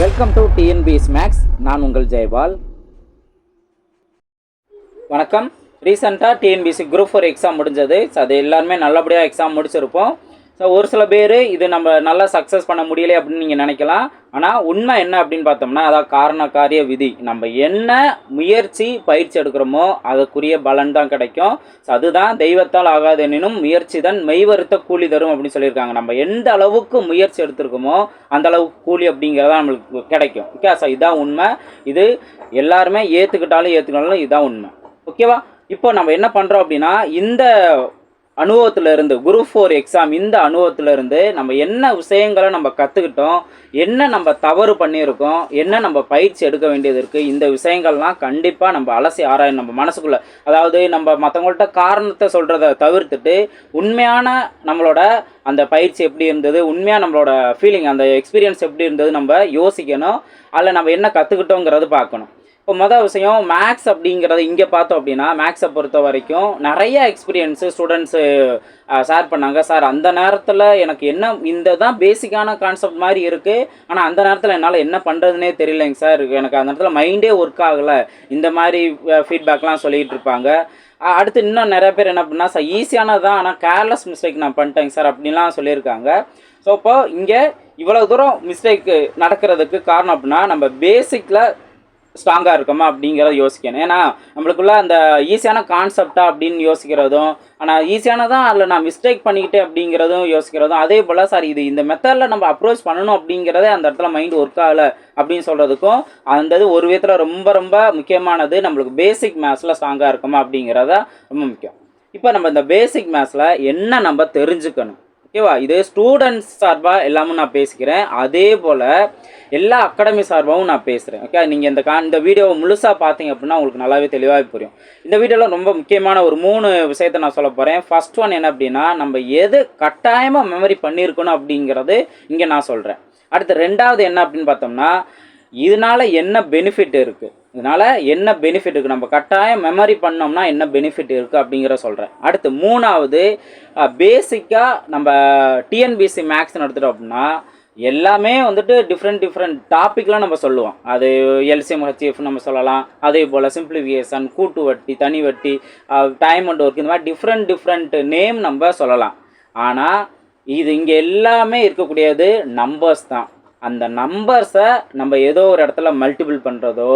Welcome to TNPS maths நான் உங்கள் ஜெயபால் வணக்கம். ரீசெண்டாக டிஎன்பிஎஸ்சி குரூப் ஃபோர் எக்ஸாம் முடிஞ்சது. ஸோ அது எல்லாருமே நல்லபடியாக எக்ஸாம் முடிச்சிருப்போம். ஸோ ஒரு சில பேர் இது நம்ம நல்லா சக்ஸஸ் பண்ண முடியலை அப்படின்னு நீங்கள் நினைக்கலாம். ஆனால் உண்மை என்ன அப்படின்னு பார்த்தோம்னா அதான் காரண காரிய விதி. நம்ம என்ன முயற்சி பயிற்சி எடுக்கிறோமோ அதுக்குரிய பலன் தான் கிடைக்கும். ஸோ அதுதான் தெய்வத்தால் ஆகாது எனினும் முயற்சி தான் மெய்வருத்த கூலி தரும் அப்படின்னு சொல்லியிருக்காங்க. நம்ம எந்த அளவுக்கு முயற்சி எடுத்திருக்கோமோ அந்த அளவுக்கு கூலி அப்படிங்கிறதா நம்மளுக்கு கிடைக்கும். ஓகே ஸோ இதுதான் உண்மை. இது எல்லாருமே ஏற்றுக்கிட்டாலும் ஏற்றுக்கிட்டாலும் இதுதான் உண்மை. ஓகேவா இப்போ நம்ம என்ன பண்ணுறோம் அப்படின்னா இந்த அனுபவத்திலிருந்து குரூப் ஃபோர் எக்ஸாம் இந்த அனுபவத்திலிருந்து நம்ம என்ன விஷயங்களை நம்ம கற்றுக்கிட்டோம் என்ன நம்ம தவறு பண்ணியிருக்கோம் என்ன நம்ம பயிற்சி எடுக்க வேண்டியது இருக்குது இந்த விஷயங்கள்லாம் கண்டிப்பாக நம்ம அலசி ஆராயும் நம்ம மனசுக்குள்ளே. அதாவது நம்ம மற்றவங்கள்ட்ட காரணத்தை சொல்கிறத தவிர்த்துட்டு உண்மையான நம்மளோட அந்த பயிற்சி எப்படி இருந்தது உண்மையாக நம்மளோட ஃபீலிங் அந்த எக்ஸ்பீரியன்ஸ் எப்படி இருந்தது நம்ம யோசிக்கணும் அதில் நம்ம என்ன கற்றுக்கிட்டோங்கிறது பார்க்கணும். இப்போ மொதல் விஷயம் மேக்ஸ் அப்படிங்கிறத இங்கே பார்த்தோம் அப்படின்னா மேக்ஸை பொறுத்த வரைக்கும் நிறைய எக்ஸ்பீரியன்ஸு ஸ்டூடெண்ட்ஸு ஷேர் பண்ணாங்க. சார் அந்த நேரத்தில் எனக்கு என்ன இந்த தான் பேசிக்கான கான்செப்ட் மாதிரி இருக்குது ஆனால் அந்த நேரத்தில் என்னால் என்ன பண்ணுறதுனே தெரியலைங்க சார் எனக்கு அந்த நேரத்தில் மைண்டே ஒர்க் ஆகலை. இந்த மாதிரி ஃபீட்பேக்லாம் சொல்லிகிட்டு இருப்பாங்க. அடுத்து இன்னும் நிறைய பேர் என்ன பண்ணால் சார் ஈஸியானது தான் ஆனால் கேர்லெஸ் மிஸ்டேக் நான் பண்ணிட்டேங்க சார் அப்படின்லாம் சொல்லியிருக்காங்க. ஸோ இப்போ இங்கே இவ்வளோ தூரம் மிஸ்டேக்கு நடக்கிறதுக்கு காரணம் அப்படின்னா நம்ம பேசிக்கில் ஸ்ட்ராங்காக இருக்கோமா அப்படிங்கிறத யோசிக்கணும். ஏன்னா நம்மளுக்குள்ள அந்த ஈஸியான கான்செப்டா அப்படின்னு யோசிக்கிறதும் ஆனால் ஈஸியானதான் அதில் நான் மிஸ்டேக் பண்ணிக்கிட்டேன் அப்படிங்கிறதும் யோசிக்கிறதும் அதே போல் சார் இது இந்த மெத்தடில் நம்ம அப்ரோச் பண்ணணும் அப்படிங்கிறதே அந்த இடத்துல மைண்ட் ஒர்க் ஆகலை அப்படின்னு சொல்கிறதுக்கும் அந்த இது ஒரு விதத்தில் ரொம்ப ரொம்ப முக்கியமானது நம்மளுக்கு பேசிக் மேத்ஸில் ஸ்ட்ராங்காக இருக்குமா அப்படிங்கிறத ரொம்ப முக்கியம். இப்போ நம்ம இந்த பேசிக் மேத்ஸில் என்ன நம்ம தெரிஞ்சுக்கணும்? ஓகேவா? இது ஸ்டூடெண்ட்ஸ் சார்பாக எல்லாமும் நான் பேசிக்கிறேன். அதே போல் எல்லா அகாடமி சார்பாகவும் நான் பேசுகிறேன் ஓகே நீங்கள் இந்த கா இந்த வீடியோவை முழுசாக பார்த்தீங்க அப்படின்னா உங்களுக்கு நல்லாவே தெளிவாக புரியும். இந்த வீடியோவில் ரொம்ப முக்கியமான ஒரு மூணு விஷயத்தை நான் சொல்ல போகிறேன் ஃபர்ஸ்ட் ஒன் என்ன அப்படின்னா நம்ம எது கட்டாயமாக மெமரி பண்ணியிருக்கணும் அப்படிங்கிறது இங்கே நான் சொல்கிறேன் அடுத்து ரெண்டாவது என்ன அப்படின்னு பார்த்தோம்னா இதனால என்ன பெனிஃபிட் இருக்குது இதனால் என்ன பெனிஃபிட் இருக்குது நம்ம கட்டாயம் மெமரி பண்ணோம்னா என்ன பெனிஃபிட் இருக்குது அப்படிங்கிற சொல்கிறேன் அடுத்து மூணாவது பேசிக்காக நம்ம டிஎன்பிசி மேக்ஸ் எடுத்துட்டோம் அப்படின்னா எல்லாமே வந்துட்டு டிஃப்ரெண்ட் டிஃப்ரெண்ட் டாப்பிக்லாம் நம்ம சொல்லுவோம். அது எல்சிஎம் ஹெச்எஃப் நம்ம சொல்லலாம். அதே போல் சிம்பிளிஃபிகேஷன் கூட்டு வட்டி தனி வட்டி டைம் அண்ட் ஒர்க் இந்த மாதிரி டிஃப்ரெண்ட் டிஃப்ரெண்ட் நேம் நம்ம சொல்லலாம். ஆனால் இது இங்கே எல்லாமே இருக்கக்கூடியது நம்பர்ஸ் தான். அந்த நம்பர்ஸை நம்ம ஏதோ ஒரு இடத்துல மல்டிபிள் பண்ணுறதோ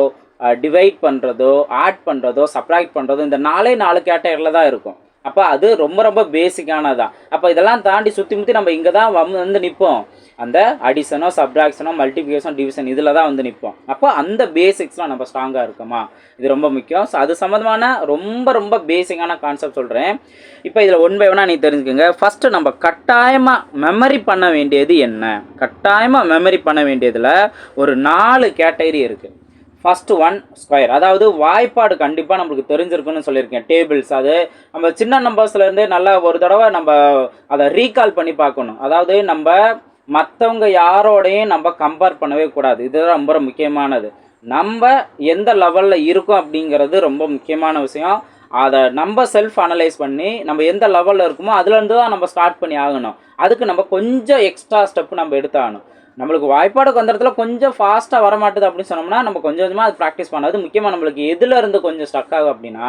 டிவைட் பண்ணுறதோ ஆட் பண்ணுறதோ சப்ராக்ட் பண்ணுறதோ இந்த நாலே நாலு கேட்டகரியில் தான் இருக்கும். அப்போ அது ரொம்ப ரொம்ப பேசிக்கானதான் அப்போ இதெல்லாம் தாண்டி சுற்றி முற்றி நம்ம இங்கே தான் வந்து நிற்போம் அந்த அடிஷனோ சப்ராக்ஷனோ மல்டிபிகேஷன் டிவிஷன் இதில் தான் வந்து நிற்போம் அப்போ அந்த பேசிக்ஸ்லாம் நம்ம ஸ்ட்ராங்காக இருக்குமா? இது ரொம்ப முக்கியம். ஸோ அது சம்மந்தமான ரொம்ப ரொம்ப பேசிக்கான கான்செப்ட் சொல்கிறேன் இப்போ இதில் ஒன் பை ஒன்னாக நீ தெரிஞ்சுக்கோங்க. ஃபஸ்ட்டு நம்ம கட்டாயமாக மெமரி பண்ண வேண்டியது என்ன? கட்டாயமாக மெமரி பண்ண வேண்டியதில் ஒரு நாலு கேட்டகரி இருக்குது ஃபஸ்ட்டு ஒன் ஸ்கொயர் அதாவது வாய்ப்பாடு கண்டிப்பாக நம்மளுக்கு தெரிஞ்சிருக்குன்னு சொல்லியிருக்கேன். டேபிள்ஸ் அது நம்ம சின்ன நம்பர்ஸ்லேருந்து நல்லா ஒரு தடவை நம்ம அதை ரீகால் பண்ணி பார்க்கணும். அதாவது நம்ம மற்றவங்க யாரோடையும் நம்ம கம்பேர் பண்ணவே கூடாது. இதுதான் ரொம்ப ரொம்ப முக்கியமானது. நம்ம எந்த லெவலில் இருக்கோம் அப்படிங்கிறது ரொம்ப முக்கியமான விஷயம். அதை நம்ம செல்ஃப் அனலைஸ் பண்ணி நம்ம எந்த லெவலில் இருக்குமோ அதுலேருந்து தான் நம்ம ஸ்டார்ட் பண்ணி ஆகணும். அதுக்கு நம்ம கொஞ்சம் எக்ஸ்ட்ரா ஸ்டெப் நம்ம எடுத்தாகணும். நம்மளுக்கு வாய்ப்பாடு அந்த இடத்துல கொஞ்சம் ஃபாஸ்ட்டாக வர மாட்டுது அப்படின்னு சொன்னோம்னா நம்ம கொஞ்சம் கொஞ்சமாக அது ப்ராக்டிஸ் பண்ணாது முக்கியமாக நம்மளுக்கு எதில் இருந்து கொஞ்சம் ஸ்டக் ஆகும் அப்படின்னா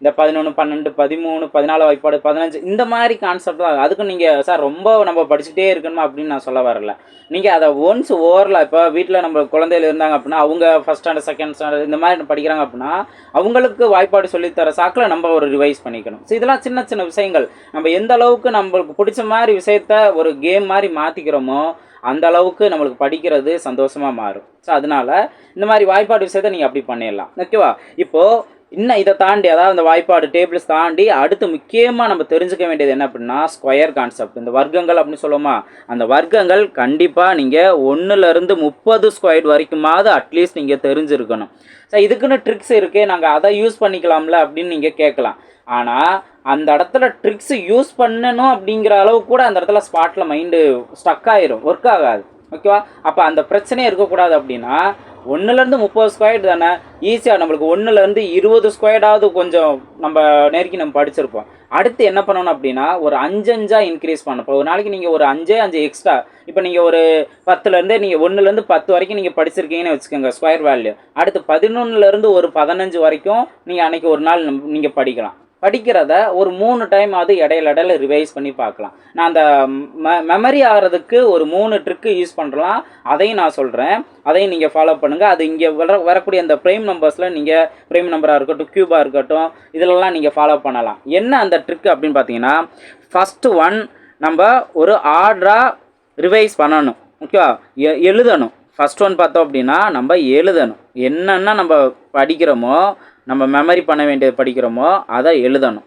இந்த பதினொன்று பன்னெண்டு பதிமூணு பதினாலு வாய்ப்பாடு பதினஞ்சு இந்த மாதிரி கான்செப்ட் தான். அதுக்கு நீங்கள் சார் ரொம்ப நம்ம படிச்சுட்டே இருக்கணுமா அப்படின்னு நான் சொல்ல வரல. நீங்கள் அதை ஒன்ஸ் ஓவரில் இப்போ வீட்டில் நம்ம குழந்தைகள் இருந்தாங்க அப்படின்னா அவங்க ஃபஸ்ட் ஸ்டாண்டர்ட் செகண்ட் ஸ்டாண்டர்ட் இந்த மாதிரி படிக்கிறாங்க அப்படின்னா அவங்களுக்கு வாய்ப்பாடு சொல்லித்தர சாக்கில் நம்ம ஒரு ரிவைஸ் பண்ணிக்கணும். ஸோ இதெல்லாம் சின்ன சின்ன விஷயங்கள். நம்ம எந்த அளவுக்கு நம்மளுக்கு பிடிச்ச மாதிரி விஷயத்த ஒரு கேம் மாதிரி மாற்றிக்கிறோமோ அந்த அளவுக்கு நம்மளுக்கு படிக்கிறது சந்தோஷமாக மாறும். ஸோ அதனால இந்த மாதிரி வாய்ப்பாடு விஷயத்தை நீங்கள் அப்படி பண்ணிடலாம். ஓகேவா இப்போது இன்னும் இதை தாண்டி அதாவது இந்த வாய்ப்பாடு டேபிள்ஸ் தாண்டி அடுத்து முக்கியமாக நம்ம தெரிஞ்சுக்க வேண்டியது என்ன அப்படின்னா ஸ்கொயர் கான்செப்ட் இந்த வர்க்கங்கள் அப்படின்னு சொல்லுவோமா? அந்த வர்க்கங்கள் கண்டிப்பாக நீங்கள் ஒன்றுலேருந்து முப்பது ஸ்கொயர் வரைக்குமாவது அட்லீஸ்ட் நீங்கள் தெரிஞ்சிருக்கணும். ஸோ இதுக்குன்னு ட்ரிக்ஸ் இருக்குது நாங்கள் அதை யூஸ் பண்ணிக்கலாம்ல அப்படின்னு நீங்கள் கேட்கலாம். ஆனால் அந்த இடத்துல ட்ரிக்ஸ் யூஸ் பண்ணணும் அப்படிங்கிற அளவு கூட அந்த இடத்துல ஸ்பாட்டில் மைண்டு ஸ்டக் ஆயிரும். ஒர்க் ஆகாது. ஓகேவா அப்போ அந்த பிரச்சனையே இருக்கக்கூடாது அப்படின்னா ஒன்றுலேருந்து முப்பது ஸ்கொயர் தானே? ஈஸியாக நம்மளுக்கு ஒன்றுலேருந்து இருபது ஸ்கொயர்டாவது கொஞ்சம் நம்ம நெருக்கி நம்ம படிச்சிருப்போம். அடுத்து என்ன பண்ணணும் அப்படின்னா ஒரு அஞ்சு இன்க்ரீஸ் பண்ணணும். இப்போ ஒரு நாளைக்கு நீங்கள் ஒரு அஞ்சே அஞ்சு எக்ஸ்ட்ரா இப்போ நீங்கள் ஒரு பத்துலேருந்து நீங்கள் ஒன்றுலேருந்து பத்து வரைக்கும் நீங்கள் படிச்சிருக்கீங்கன்னு வச்சுக்கோங்க ஸ்கொயர் வேல்யூ அடுத்து பதினொன்றுலேருந்து ஒரு பதினஞ்சு வரைக்கும் நீங்கள் அன்றைக்கி ஒரு நாள் நீங்கள் படிக்கலாம். படிக்கிறத ஒரு மூணு டைம் அது இடையில இடையில ரிவைஸ் பண்ணி பார்க்கலாம். நான் அந்த மெமரி ஆகிறதுக்கு ஒரு மூணு ட்ரிக்கு யூஸ் பண்ணலாம். அதையும் நான் சொல்கிறேன் அதையும் நீங்கள் ஃபாலோ பண்ணுங்கள் அது இங்கே வர வரக்கூடிய அந்த ப்ரைம் நம்பர்ஸில் நீங்கள் ப்ரைம் நம்பராக இருக்கட்டும் க்யூபாக இருக்கட்டும் இதிலெல்லாம் நீங்கள் ஃபாலோ பண்ணலாம். என்ன அந்த ட்ரிக் அப்படின்னு பார்த்தீங்கன்னா ஃபஸ்ட்டு ஒன் நம்ம ஒரு ஆர்டராக ரிவைஸ் பண்ணணும். ஓகேவா எ- எழுதணும். ஃபஸ்ட் ஒன் பார்த்தோம் அப்படின்னா நம்ம எழுதணும். என்னென்ன நம்ம படிக்கிறோமோ நம்ம மெமரி பண்ண வேண்டியது படிக்கிறோமோ அதை எழுதணும்.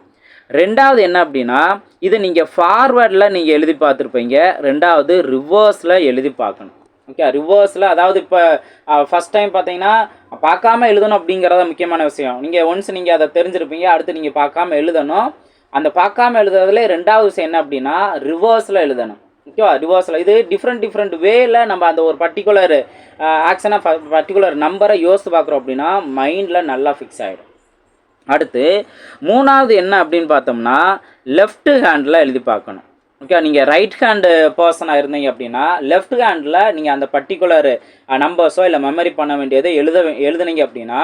ரெண்டாவது என்ன அப்படின்னா இதை நீங்கள் ஃபார்வேர்டில் நீங்கள் எழுதி பார்த்துருப்பீங்க. ரெண்டாவது ரிவர்ஸில் எழுதி பார்க்கணும். ஓகே ரிவர்ஸில் அதாவது இப்போ ஃபஸ்ட் டைம் பார்த்தீங்கன்னா பார்க்காம எழுதணும் அப்படிங்கிறத முக்கியமான விஷயம். நீங்கள் ஒன்ஸ் நீங்கள் அதை தெரிஞ்சிருப்பீங்க அடுத்து நீங்கள் பார்க்காம எழுதணும். அந்த பார்க்காம எழுதுறதுல ரெண்டாவது விஷயம் என்ன அப்படின்னா ரிவர்ஸில் எழுதணும். ஓகேவா? ரிவர்ஸில் இது டிஃப்ரெண்ட் டிஃப்ரெண்ட் வேயில் நம்ம அந்த ஒரு பர்டிகுலர் ஆக்ஷனாக பர்டிகுலர் நம்பரை யோசித்து பார்க்குறோம் அப்படின்னா மைண்டில் நல்லா ஃபிக்ஸ் ஆகிடும் அடுத்து மூணாவது என்ன அப்படின்னு பார்த்தோம்னா லெஃப்ட் ஹேண்டில் எழுதி பார்க்கணும். ஓகே நீங்கள் ரைட் ஹேண்டு பர்சனாக இருந்தீங்க அப்படின்னா லெஃப்ட் ஹேண்டில் நீங்கள் அந்த பர்டிகுலர் நம்பர்ஸோ இல்லை மெமரி பண்ண வேண்டியதை எழுத எழுதுனீங்க அப்படின்னா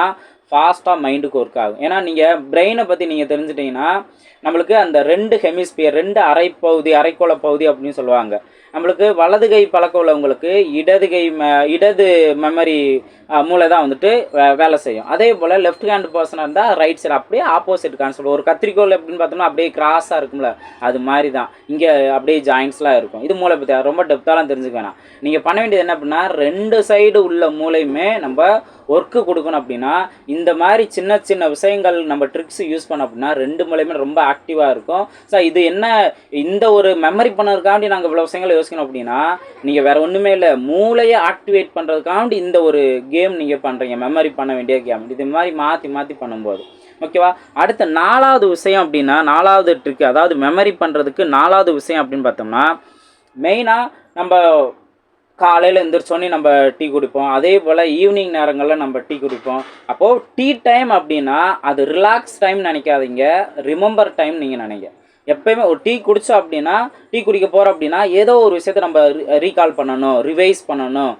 ஃபாஸ்ட்டாக மைண்டுக்கு ஒர்க் ஆகும். ஏன்னா நீங்கள் பிரெயினை பற்றி நீங்கள் தெரிஞ்சிட்டிங்கன்னா நம்மளுக்கு அந்த ரெண்டு ஹெமிஸ்பியர் ரெண்டு அரைப்பகுதி அரைக்கோள பகுதி அப்படின்னு சொல்லுவாங்க. நம்மளுக்கு வலது கை பழக்கம் உள்ளவங்களுக்கு இடது கை ம இடது மெமரி மூளை தான் வந்துட்டு வே- வேலை செய்யும். அதே போல் லெஃப்ட் ஹேண்ட் பர்சனாக இருந்தால் ரைட் சைடு அப்படியே ஆப்போசிட் கான்செப்ட் ஒரு கத்திரிக்கோல் எப்படின்னு பார்த்தோம்னா அப்படியே கிராஸாக இருக்கும்ல அது மாதிரி தான் இங்கே அப்படியே ஜாயின்ஸ்லாம் இருக்கும். இது மூளை பற்றி ரொம்ப டெப்த்தாலாம் தெரிஞ்சுக்க வேணாம். நீங்கள் பண்ண வேண்டியது என்ன அப்படின்னா ரெண்டு சைடு உள்ள மூளையுமே நம்ம ஒர்க்கு கொடுக்கணும் அப்படின்னா இந்த மாதிரி சின்ன சின்ன விஷயங்கள் நம்ம ட்ரிக்ஸ் யூஸ் பண்ண அப்படின்னா ரெண்டு மூலையுமே ரொம்ப ஆக்டிவாக இருக்கும். ஸோ இது என்ன இந்த ஒரு மெமரி பண்ணதுக்காண்டி நாங்கள் இவ்வளோ விஷயங்களை யோசிக்கணும் அப்படின்னா நீங்கள் வேற ஒன்றுமே இல்லை மூளையை ஆக்டிவேட் பண்ணுறதுக்காண்டி இந்த ஒரு கேம் நீங்கள் பண்ணுறீங்க மெமரி பண்ண வேண்டிய கேம் இது மாதிரி மாற்றி மாற்றி பண்ணும்போது. ஓகேவா அடுத்த நாலாவது விஷயம் அப்படின்னா நாலாவது ட்ரிக் அதாவது மெமரி பண்ணுறதுக்கு நாலாவது விஷயம் அப்படின்னு பார்த்தோம்னா மெயினாக நம்ம காலையில் எந்திரிச்சோன்னே நம்ம டீ குடிப்போம். அதே போல் ஈவினிங் நேரங்களில் நம்ம டீ குடிப்போம். அப்போது டீ டைம் அப்படின்னா அது ரிலாக்ஸ் டைம் நினைக்காதீங்க. ரிமெம்பர் டைம் நீங்கள் நினைங்க. எப்பயுமே ஒரு டீ குடித்தோம் அப்படின்னா டீ குடிக்க போகிறோம் அப்படின்னா ஏதோ ஒரு விஷயத்த நம்ம ரீகால் பண்ணணும் ரிவைஸ் பண்ணணும்.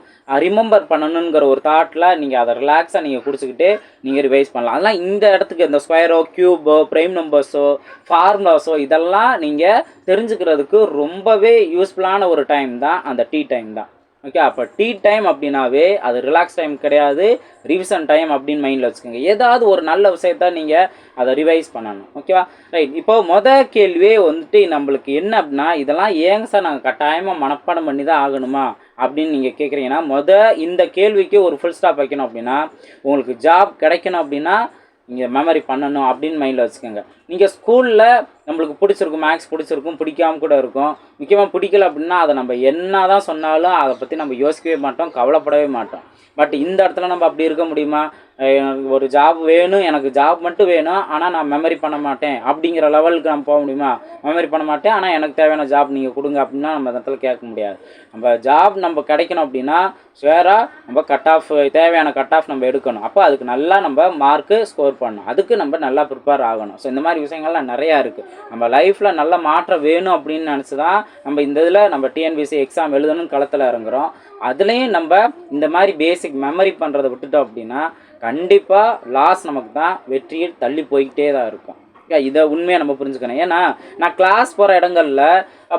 ரிமெம்பர் பண்ணணுங்கிற ஒரு தாட்டில் நீங்கள் அதை ரிலாக்ஸாக நீங்கள் குடிச்சிக்கிட்டு நீங்கள் ரிவைஸ் பண்ணலாம். அதெல்லாம் இந்த இடத்துக்கு இந்த ஸ்கொயரோ க்யூபோ ப்ரைம் நம்பர்ஸோ ஃபார்முலாஸோ இதெல்லாம் நீங்கள் தெரிஞ்சுக்கிறதுக்கு ரொம்பவே யூஸ்ஃபுல்லான ஒரு டைம் தான் அந்த டீ டைம் தான். ஓகே அப்போ டீ டைம் அப்படின்னாவே அது ரிலாக்ஸ் டைம் கிடையாது. ரிவிஷன் டைம் அப்படின்னு மைண்டில் வச்சுக்கோங்க. ஏதாவது ஒரு நல்ல விஷயத்த நீங்கள் அதை ரிவைஸ் பண்ணணும். ஓகேவா ரைட் இப்போ மொதல் கேள்வியே வந்துட்டு நம்மளுக்கு என்ன அப்படின்னா இதெல்லாம் ஏங்க சார் நாங்கள் கட்டாயமாக மனப்பாடம் பண்ணி தான் ஆகணுமா? அப்படின்னு நீங்கள் கேட்குறீங்கன்னா மொதல் இந்த கேள்விக்கு ஒரு ஃபுல் ஸ்டாப் வைக்கணும் அப்படின்னா உங்களுக்கு ஜாப் கிடைக்கணும் அப்படின்னா நீங்கள் மெமரி பண்ணணும் அப்படின்னு மைண்டில் வச்சுக்கோங்க. நீங்கள் ஸ்கூலில் நம்மளுக்கு பிடிச்சிருக்கும் மேக்ஸ் பிடிச்சிருக்கும் பிடிக்காம கூட இருக்கும். முக்கியமாக பிடிக்கல அப்படின்னா அதை நம்ம என்ன தான் சொன்னாலும் அதை பற்றி நம்ம யோசிக்கவே மாட்டோம் கவலைப்படவே மாட்டோம். பட் இந்த இடத்துல நம்ம அப்படி இருக்க முடியுமா? எனக்கு ஒரு ஜாப் வேணும் எனக்கு ஜாப் மட்டும் வேணும் ஆனால் நான் மெமரி பண்ண மாட்டேன் அப்படிங்கிற லெவலுக்கு நம்ம போக முடியுமா? மெமரி பண்ண மாட்டேன் ஆனால் எனக்கு தேவையான ஜாப் நீங்கள் கொடுங்க அப்படின்னா நம்ம அந்த இடத்துல கேட்க முடியாது. நம்ம ஜாப் நம்ம கிடைக்கணும் அப்படின்னா ஸ்வேராக நம்ம கட் ஆஃப் தேவையான கட் ஆஃப் நம்ம எடுக்கணும். அப்போ அதுக்கு நல்லா நம்ம மார்க்கு ஸ்கோர் பண்ணணும். அதுக்கு நம்ம நல்லா ப்ரிப்பேர் ஆகணும். ஸோ இந்த மாதிரி விஷயங்கள்லாம் நிறையா இருக்குது நம்ம லைஃப்பில் நல்ல மாற்றம் வேணும் அப்படின்னு நினச்சி தான் நம்ம இந்த இதில் நம்ம டிஎன்பிசி எக்ஸாம் எழுதணும்னு களத்தில் இறங்குறோம். அதுலேயும் நம்ம இந்த மாதிரி பேசிக் மெமரி பண்ணுறதை விட்டுட்டோம் அப்படின்னா கண்டிப்பாக லாஸ் நமக்கு தான் வெற்றியில் தள்ளி போய்கிட்டே தான் இருக்கும். இதை உண்மையாக நம்ம புரிஞ்சுக்கணும். ஏன்னா நான் கிளாஸ் போகிற இடங்களில்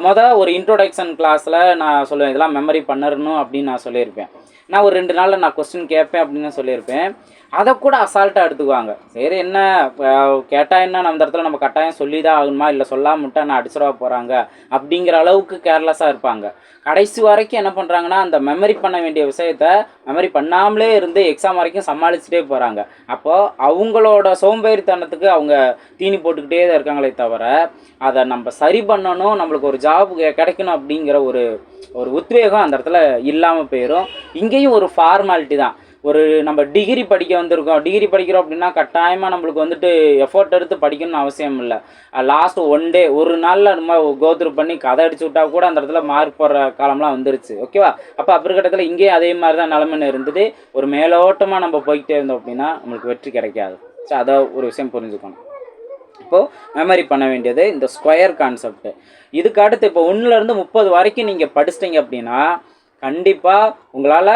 மொதல் ஒரு இன்ட்ரோடக்ஷன் கிளாஸில் நான் சொல்லுவேன் இதெல்லாம் மெமரி பண்ணணும் அப்படின்னு நான் சொல்லியிருப்பேன். நான் ஒரு ரெண்டு நாளில் நான் கொஸ்டின் கேட்பேன் அப்படின்னு சொல்லியிருப்பேன். அதை கூட அசால்ட்டாக எடுத்துக்குவாங்க. சரி என்ன கேட்டால் என்ன நம்ம இடத்துல நம்ம கட்டாயம் சொல்லி தான் ஆகணுமா? இல்லை சொல்லாமல் விட்டா நான் அடிச்சிடவா போகிறாங்க அப்படிங்கிற அளவுக்கு கேர்லெஸ்ஸாக இருப்பாங்க. கடைசி வரைக்கும் என்ன பண்ணுறாங்கன்னா அந்த மெமரி பண்ண வேண்டிய விஷயத்த மெமரி பண்ணாமலே இருந்து எக்ஸாம் வரைக்கும் சமாளிச்சுட்டே போகிறாங்க அப்போது அவங்களோட சோம்பேறித்தனத்துக்கு அவங்க தீனி போட்டுக்கிட்டே தான் இருக்காங்களே தவிர அதை நம்ம சரி பண்ணணும் நம்மளுக்கு ஒரு ஜாப் கிடைக்கணும் அப்படிங்கிற ஒரு ஒரு உத்வேகம் அந்த இடத்துல இல்லாமல் போயிடும் இங்கேயும் ஒரு ஃபார்மாலிட்டி தான். ஒரு நம்ம டிகிரி படிக்க வந்திருக்கோம். டிகிரி படிக்கிறோம் அப்படின்னா கட்டாயமாக நம்மளுக்கு வந்துட்டு எஃபோர்ட் எடுத்து படிக்கணும்னு அவசியம் இல்லை. லாஸ்ட் ஒன் டே ஒரு நாளில் நம்ம கோத்ரூ பண்ணி கதை அடிச்சு விட்டா கூட அந்த இடத்துல மார்க் போடுற காலம்லாம் வந்துருச்சு. ஓகேவா அப்போ அப்படி கட்டத்தில் இங்கேயும் அதே மாதிரி தான் நிலமைன்னு இருந்தது. ஒரு மேலோட்டமாக நம்ம போய்கிட்டே இருந்தோம் அப்படின்னா நம்மளுக்கு வெற்றி கிடைக்காது. ஸோ அதை ஒரு விஷயம் புரிஞ்சுக்கணும். இப்போது மெமரி பண்ண வேண்டியது இந்த ஸ்கொயர் கான்செப்ட் இதுக்கு அடுத்து இப்போ ஒன்றுலேருந்து முப்பது வரைக்கும் நீங்கள் படிச்சிட்டிங்க அப்படின்னா கண்டிப்பாக உங்களால்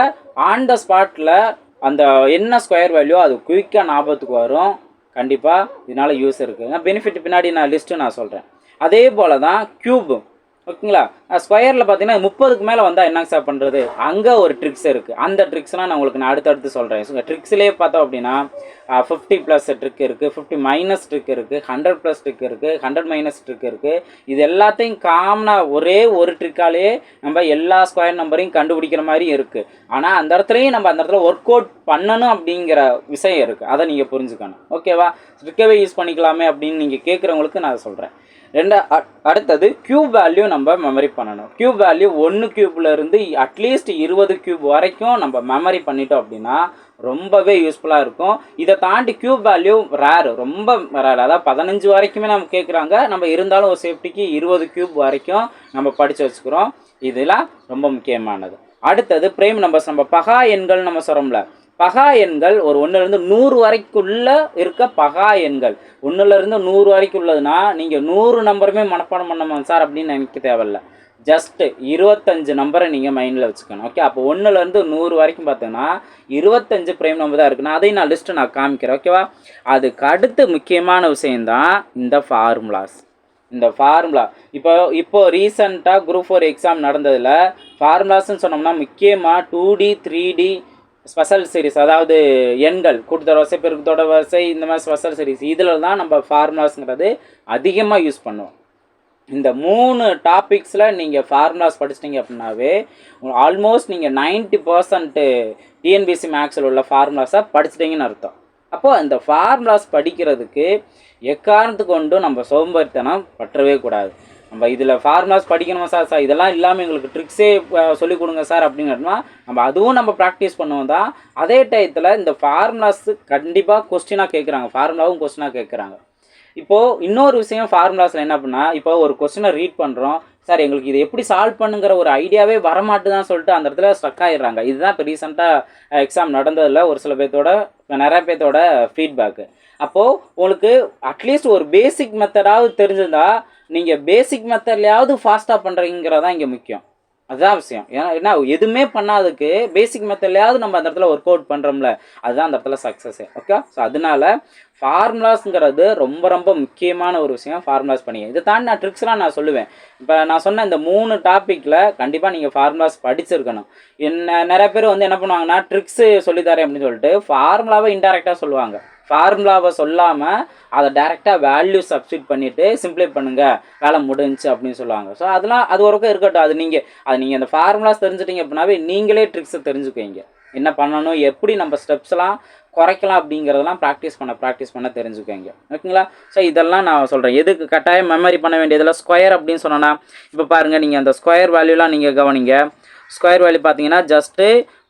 ஆன் த ஸ்பாட்டில் அந்த என்ன ஸ்கொயர் வேல்யூ அது குயிக்காக ஞாபகத்துக்கு வரும். கண்டிப்பாக இதனால் யூஸ் இருக்குது பெனிஃபிட் பின்னாடி நான் லிஸ்ட்டு நான் சொல்கிறேன் அதே போல் தான் க்யூபு ஓகேங்களா? ஸ்கொயரில் பார்த்தீங்கன்னா முப்பதுக்கு மேலே வந்தால் என்னங்க சார் பண்ணுறது அங்கே ஒரு ட்ரிக்ஸ் இருக்குது அந்த ட்ரிக்ஸ்லாம் நான் உங்களுக்கு நான் அடுத்தடுத்து சொல்கிறேன் ஸோ ட்ரிக்ஸ்லேயே பார்த்தோம் அப்படின்னா ஃபிஃப்டி ப்ளஸ் ட்ரிக் இருக்குது ஃபிஃப்டி மைனஸ் ட்ரிக் இருக்குது ஹண்ட்ரட் ப்ளஸ் ட்ரிக் இருக்குது ஹண்ட்ரட் மைனஸ் ட்ரிக் இருக்குது இது எல்லாத்தையும் காமனாக ஒரே ஒரு ட்ரிக்காலேயே நம்ம எல்லா ஸ்கொயர் நம்பரையும் கண்டுபிடிக்கிற மாதிரி இருக்குது ஆனால் அந்த இடத்துலையும் நம்ம அந்த இடத்துல ஒர்க் அவுட் பண்ணணும் அப்படிங்கிற விஷயம் இருக்குது அதை நீங்கள் புரிஞ்சுக்கணும். ஓகேவா? ட்ரிக்கவே யூஸ் பண்ணிக்கலாமே அப்படின்னு நீங்கள் கேட்குறவங்களுக்கு நான் சொல்கிறேன் ரெண்டா அடுத்தது கியூப் வேல்யூ நம்ம மெமரி பண்ணணும். கியூப் வேல்யூ ஒன்று கியூப்லேருந்து அட்லீஸ்ட் இருபது கியூப் வரைக்கும் நம்ம மெமரி பண்ணிட்டோம் அப்படின்னா ரொம்பவே யூஸ்ஃபுல்லாக இருக்கும். இதை தாண்டி கியூப் வேல்யூ ரேர் ரொம்ப ரேர் அதாவது பதினஞ்சு வரைக்குமே நம்ம கேட்குறாங்க நம்ம இருந்தாலும் ஒரு சேஃப்டிக்கு இருபது கியூப் வரைக்கும் நம்ம படித்து வச்சுக்கிறோம். இதெல்லாம் ரொம்ப முக்கியமானது. அடுத்தது பிரேம் நம்பர்ஸ் நம்ம பகா எண்கள் நம்ம சொல்கிறோம்ல பகா எண்கள் ஒரு ஒன்றுலேருந்து நூறு வரைக்குள்ளே இருக்க பகா எண்கள். ஒன்றுலேருந்து நூறு வரைக்கும் உள்ளதுன்னா நீங்கள் நூறு நம்பருமே மனப்பாடம் பண்ணணும் சார் அப்படின்னு நினைக்க தேவையில்ல. ஜஸ்ட்டு இருபத்தஞ்சு நம்பரை நீங்கள் மைண்டில் வச்சுக்கணும். ஓகே அப்போ ஒன்றுலேருந்து நூறு வரைக்கும் பார்த்தீங்கன்னா இருபத்தஞ்சு ப்ரைம் நம்பர் தான் இருக்குன்னா அதையும் நான் லிஸ்ட்டு நான் காமிக்கிறேன். ஓகேவா அதுக்கு அடுத்து முக்கியமான விஷயந்தான் இந்த ஃபார்முலாஸ் இந்த ஃபார்முலா இப்போ இப்போ ரீசண்டாக குரூப் ஃபோர் எக்ஸாம் நடந்ததில் ஃபார்முலாஸ்ன்னு சொன்னோம்னா முக்கியமாக two D three D special series அதாவது எண்கள் கூட்டுத்தொடர் வரிசை பெருக்குத்தொடர் வரிசை இந்த மாதிரி ஸ்பெஷல் சீரிஸ் இதில் தான் நம்ம ஃபார்முலாஸ்ங்கிறது அதிகமாக யூஸ் பண்ணுவோம். இந்த மூணு டாபிக்ஸில் நீங்கள் ஃபார்முலாஸ் படிச்சிட்டிங்க அப்படின்னாவே ஆல்மோஸ்ட் நீங்கள் நைன்ட்டி பர்சன்ட்டு டிஎன்பிசி மேக்ஸில் உள்ள ஃபார்முலாஸை படிச்சிட்டிங்கன்னு அர்த்தம். அப்போது அந்த ஃபார்முலாஸ் படிக்கிறதுக்கு எக்காரணத்து கொண்டும் நம்ம சோம்பேறித்தனம் பற்றவே கூடாது. நம்ம இதில் ஃபார்முலாஸ் படிக்கணுமா சார் சார் இதெல்லாம் இல்லாமல் எங்களுக்கு ட்ரிக்ஸே சொல்லிக் கொடுங்க சார் அப்படிங்கிறதுனா நம்ம அதுவும் நம்ம ப்ராக்டிஸ் பண்ணுவோம் தான். அதே டயத்தில் இந்த ஃபார்முலாஸ் கண்டிப்பாக கொஸ்டினாக கேட்குறாங்க ஃபார்முலாவும் கொஸ்டினாக கேட்குறாங்க இப்போது இன்னொரு விஷயம் ஃபார்முலாஸில் என்ன பண்ணால் இப்போ ஒரு கொஸ்டினை ரீட் பண்ணுறோம் சார் எங்களுக்கு இது எப்படி சால்வ் பண்ணுங்கிற ஒரு ஐடியாவே வரமாட்டுதான் சொல்லிட்டு அந்த இடத்துல ஸ்ட்ரக் ஆகிடுறாங்க இதுதான் இப்போ ரீசெண்டாக எக்ஸாம் நடந்ததில் ஒரு சில பேர்த்தோட நிறைய பேர்த்தோட ஃபீட்பேக்கு அப்போது உங்களுக்கு அட்லீஸ்ட் ஒரு பேசிக் மெத்தடாவது தெரிஞ்சிருந்தால் நீங்கள் பேசிக் மெத்தட்லையாவது ஃபாஸ்ட்டாக பண்ணுறீங்கிறதா இங்கே முக்கியம். அதுதான் விஷயம். ஏன்னா என்ன எதுவுமே பண்ணாதுக்கு பேசிக் மெத்தட்லையாவது நம்ம அந்த இடத்துல ஒர்க் அவுட் பண்ணுறோம்ல அதுதான் அந்த இடத்துல சக்ஸஸ் ஓகே ஸோ அதனால ஃபார்முலாஸ்ங்கிறது ரொம்ப ரொம்ப முக்கியமான ஒரு விஷயம். ஃபார்முலாஸ் பண்ணி இதை தாண்டி நான் ட்ரிக்ஸ்லாம் நான் சொல்லுவேன். இப்போ நான் சொன்ன இந்த மூணு டாப்பிக்கில் கண்டிப்பாக நீங்கள் ஃபார்முலாஸ் படிச்சிருக்கணும். என்ன நிறைய பேர் வந்து என்ன பண்ணுவாங்கன்னா ட்ரிக்ஸு சொல்லித்தரேன் அப்படின்னு சொல்லிட்டு ஃபார்முலாவை இன்டெரக்டாக சொல்லுவாங்க. ஃபார்முலாவை சொல்லாமல் அதை டேரெக்டாக வேல்யூ சப்ஸ்டியூட் பண்ணிவிட்டு சிம்ப்ளை பண்ணுங்கள் வேலை முடிஞ்சு அப்படின்னு சொல்லுவாங்க. ஸோ அதெல்லாம் அது ஒரு இருக்கட்டும். அது நீங்கள் அது நீங்கள் அந்த ஃபார்முலாஸ் தெரிஞ்சிட்டிங்க அப்படின்னாவே நீங்களே ட்ரிக்ஸை தெரிஞ்சுக்குவீங்க. என்ன பண்ணணும் எப்படி நம்ம ஸ்டெப்ஸ்லாம் குறைக்கலாம் அப்படிங்கிறதெல்லாம் ப்ராக்டிஸ் பண்ண ப்ராக்டிஸ் பண்ண தெரிஞ்சுக்கோங்க ஓகேங்களா ஸோ இதெல்லாம் நான் சொல்கிறேன் எதுக்கு? கட்டாயம் மெமரி பண்ண வேண்டியதில் ஸ்கொயர் அப்படின்னு சொன்னோன்னா இப்போ பாருங்கள் நீங்கள் அந்த ஸ்கொயர் வேல்யூலாம் நீங்கள் கவனிங்க. ஸ்கொயர் வேல்யூ பார்த்தீங்கன்னா ஜஸ்ட்டு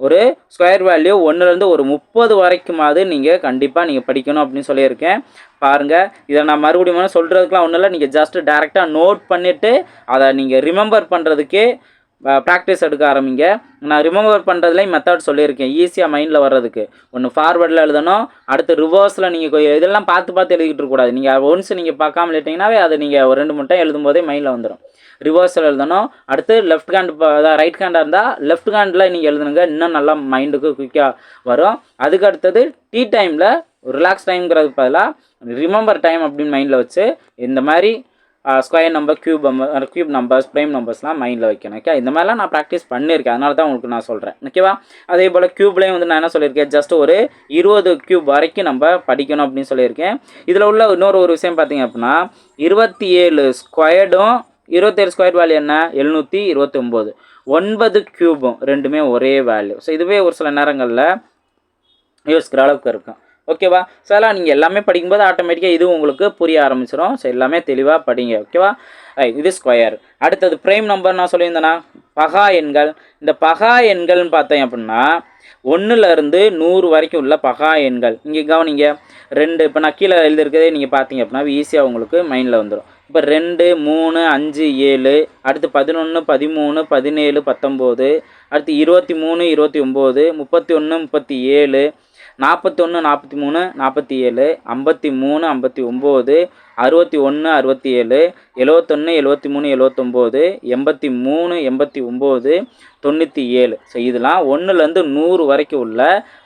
ஒரு ஸ்கொயர் வேல்யூ ஒன்றுலேருந்து ஒரு முப்பது வரைக்குமாவது நீங்கள் கண்டிப்பாக நீங்கள் படிக்கணும் அப்படின்னு சொல்லியிருக்கேன். பாருங்கள் இதை நான் மறுபடியும் சொல்கிறதுக்குலாம் ஒன்றும் இல்லை. நீங்கள் ஜஸ்ட்டு டேரெக்டாக நோட் பண்ணிவிட்டு அதை நீங்கள் ரிமெம்பர் பண்ணுறதுக்கே ப்ராக்டிஸ் எடுக்க ஆரம்பிங்க. நான் ரிமெம்பர் பண்ணுறதுலேயும் மெத்தட் சொல்லியிருக்கேன். ஈஸியாக மைண்டில் வர்றதுக்கு. ஒன்று ஃபார்வேர்டில் எழுதணும். அடுத்து ரிவர்ஸில் நீங்கள் இதெல்லாம் பார்த்து பார்த்து எழுதிக்கிட்டு இருக்கக்கூடாது. நீங்கள் ஒன்ஸ் நீங்கள் பார்க்காம எழுதிட்டீங்கன்னாவே அது நீங்கள் ஒரு ரெண்டு மூட்டை எழுதும் போதே மைண்டில் வந்துடும் ரிவர்ஸில் எழுதணும். அடுத்து லெஃப்ட் ஹேண்ட் அதாவது ரைட் ஹேண்டாக இருந்தால் லெஃப்ட் ஹேண்டில் நீங்கள் எழுதுனுங்க. இன்னும் நல்லா மைண்டுக்கு குயிக்காக வரும். அதுக்கு அடுத்தது டீ டைமில் ரிலாக்ஸ் டைம்ங்கிறதுக்கு பதிலாக ரிமெம்பர் டைம் அப்படின்னு மைண்டில் வச்சு இந்த மாதிரி square number cube number cube numbers prime நம்பர்ஸ்லாம் மைண்டில் வைக்கணும் ஓகே இந்த மாதிரிலாம் நான் ப்ராக்டிஸ் பண்ணியிருக்கேன். அதனால தான் உங்களுக்கு நான் சொல்கிறேன் ஓகேவா அதே போல் க்யூப்லேயும் வந்து நான் என்ன சொல்லியிருக்கேன்? ஜஸ்ட் ஒரு இருபது க்யூப் வரைக்கும் நம்ம படிக்கணும் அப்படின்னு சொல்லியிருக்கேன். இதில் உள்ள இன்னொரு ஒரு விஷயம் பார்த்தீங்க அப்படின்னா இருபத்தி ஏழு ஸ்கொயர்டும் இருபத்தேழு ஸ்கொயர் வேல்யூ என்ன? எழுநூற்றி இருபத்தி ஒம்பது ஒன்பது க்யூபும் ரெண்டுமே ஒரே வேல்யூ ஸோ இதுவே ஒரு சில நேரங்களில் யோசிக்கிற அளவுக்கு இருக்கும். ஓகேவா? ஸோ அதெல்லாம் நீங்கள் எல்லாமே படிக்கும்போது ஆட்டோமேட்டிக்காக இது உங்களுக்கு புரிய ஆரம்பிச்சிடும் ஸோ எல்லாமே தெளிவாக படிங்க ஓகேவா? இது ஸ்கொயர் அடுத்தது ப்ரைம் நம்பர் நான் சொல்லியிருந்தேனா? பகா எண்கள். இந்த பகா எண்கள்னு பார்த்தேன் அப்படின்னா ஒன்றுலேருந்து நூறு வரைக்கும் உள்ள பகா எண்கள். இங்கே கவனிங்க. ரெண்டு இப்போ நான் கீழே எழுதியிருக்கதே நீங்கள் பார்த்தீங்க அப்படின்னா ஈஸியாக உங்களுக்கு மைண்டில் வந்துடும் இப்போ ரெண்டு மூணு அஞ்சு ஏழு அடுத்து பதினொன்று பதிமூணு பதினேழு பத்தொம்போது அடுத்து இருபத்தி மூணு இருபத்தி ஒம்பது முப்பத்தி ஒன்று முப்பத்தி ஏழு நாற்பத்தொன்று நாற்பத்தி மூணு நாற்பத்தி ஏழு ஐம்பத்தி மூணு ஐம்பத்தி ஒம்பது அறுபத்தி ஒன்று அறுபத்தி ஏழு எழுவத்தொன்று எழுவத்தி மூணு எழுவத்தொம்போது எண்பத்தி மூணு எண்பத்தி ஒம்பது தொண்ணூற்றி ஏழு ஸோ இதெல்லாம் ஒன்றுலேருந்து நூறு வரைக்கும் உள்ள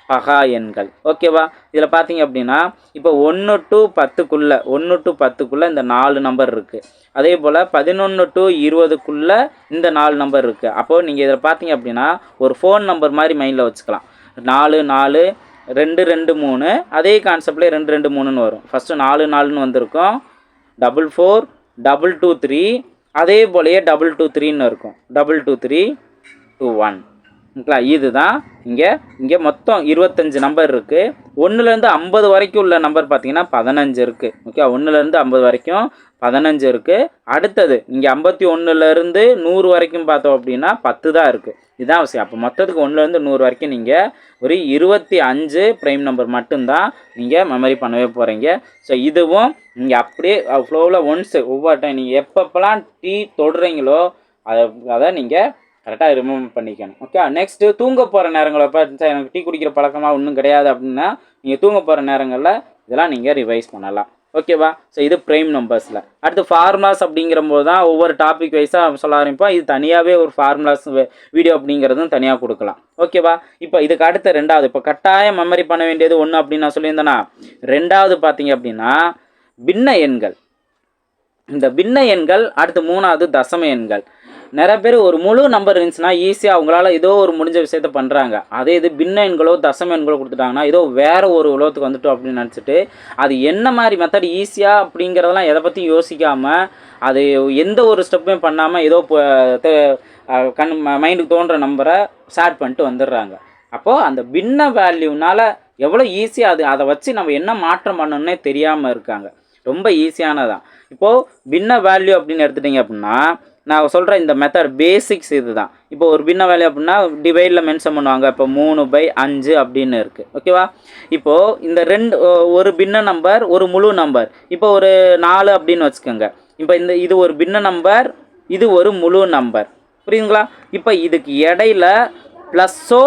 பகா எண்கள். ஓகேவா இதில் பார்த்தீங்க அப்படின்னா இப்போ ஒன்று டு பத்துக்குள்ளே ஒன்று டு பத்துக்குள்ளே இந்த நாலு நம்பர் இருக்குது அதே போல் பதினொன்று டு இருபதுக்குள்ளே இந்த நாலு நம்பர் இருக்குது அப்போது நீங்கள் இதில் பார்த்தீங்க அப்படின்னா ஒரு ஃபோன் நம்பர் மாதிரி மைண்டில் வச்சுக்கலாம். நாலு நாலு ரெண்டு ரெண்டு மூணு. அதே கான்செப்ட்லேயே ரெண்டு ரெண்டு மூணுன்னு வரும். ஃபஸ்ட்டு நாலு நாலுன்னு வந்திருக்கும். Double four double two three அதே போலயே டபுள் டூ த்ரீன்னு இருக்கும். Double two three two one ஓகேங்களா? இதுதான் இங்கே இங்கே மொத்தம் இருபத்தஞ்சு நம்பர் இருக்குது ஒன்றுலேருந்து ஐம்பது வரைக்கும் உள்ள நம்பர் பார்த்தீங்கன்னா பதினஞ்சு இருக்குது ஓகே ஒன்றுலேருந்து ஐம்பது வரைக்கும் பதினஞ்சு இருக்குது அடுத்தது இங்கே ஐம்பத்தி ஒன்றுலேருந்து நூறு வரைக்கும் பார்த்தோம் அப்படின்னா பத்து தான் இருக்குது இதுதான் அவசியம். அப்போ மொத்தத்துக்கு ஒன்றுலேருந்து நூறு வரைக்கும் நீங்கள் ஒரு இருபத்தி அஞ்சு ப்ரைம் நம்பர் மட்டும்தான் நீங்கள் மெமரி பண்ணவே போகிறீங்க ஸோ இதுவும் நீங்கள் அப்படியே ஃப்ளோவில் ஒன்ஸு ஒவ்வொரு டைம் நீங்கள் எப்பப்பெல்லாம் டீ தொடுறீங்களோ அதை அதை நீங்கள் கரெக்டாக ரிமூவ் பண்ணிக்கணும். ஓகே நெக்ஸ்ட்டு தூங்க போகிற நேரங்களில் இப்போ எனக்கு டீ குடிக்கிற பழக்கமாக ஒன்றும் கிடையாது அப்படின்னா நீங்கள் தூங்க போகிற நேரங்களில் இதெல்லாம் நீங்கள் ரிவைஸ் பண்ணலாம். ஓகேவா? ஸோ இது ப்ரைம் நம்பர்ஸில் அடுத்து ஃபார்முலாஸ் அப்படிங்கிற போது தான் ஒவ்வொரு டாபிக் வைஸாக சொல்ல ஆரம்பிப்போம். இது தனியாகவே ஒரு ஃபார்முலாஸ் வீடியோ அப்படிங்கிறதும் தனியாக கொடுக்கலாம். ஓகேவா? இப்போ இதுக்கு அடுத்த ரெண்டாவது. இப்போ கட்டாயம் மெமரி பண்ண வேண்டியது ஒன்று அப்படின்னு நான் சொல்லியிருந்தேன்னா ரெண்டாவது பார்த்தீங்க அப்படின்னா பின்ன எண்கள். இந்த பின்ன எண்கள் அடுத்து மூணாவது தசம எண்கள். நிறைய பேர் ஒரு முழு நம்பர் இருந்துச்சுன்னா ஈஸியாக அவங்களால ஏதோ ஒரு முடிஞ்ச விஷயத்த பண்ணுறாங்க அதே இது பின்ன எண்களோ தசம எண்களோ கொடுத்துட்டாங்கன்னா ஏதோ வேற ஒரு உலகத்துக்கு வந்துட்டோம் அப்படின்னு நினச்சிட்டு அது என்ன மாதிரி மெத்தட் ஈஸியாக அப்படிங்கிறதெல்லாம் எதை பற்றியும் யோசிக்காமல் அது எந்த ஒரு ஸ்டெப்புமே பண்ணாமல் ஏதோ கண் மைண்டுக்கு தோன்ற நம்பரை ஷேர் பண்ணிட்டு வந்துடுறாங்க. அப்போது அந்த பின்ன வேல்யூனால் எவ்வளோ ஈஸியாக அது அதை வச்சு நம்ம என்ன மாற்றம் பண்ணணுன்னே தெரியாமல் இருக்காங்க. ரொம்ப ஈஸியானதான் இப்போது பின்ன வேல்யூ அப்படின்னு எடுத்துட்டிங்க அப்படின்னா நான் சொல்கிற இந்த மெத்தட் பேசிக்ஸ் இதுதான். இப்போ ஒரு பின்ன வேலை அப்படின்னா டிவைடில் மென்ஷன் பண்ணுவாங்க. இப்போ மூணு பை அஞ்சு அப்படின்னு இருக்குது ஓகேவா இப்போது இந்த ரெண்டு ஒரு பின்ன நம்பர் ஒரு முழு நம்பர் இப்போ ஒரு நாலு அப்படின்னு வச்சுக்கோங்க. இப்போ இந்த இது ஒரு பின்ன நம்பர் இது ஒரு முழு நம்பர் புரியுதுங்களா? இப்போ இதுக்கு இடையில ப்ளஸ்ஸோ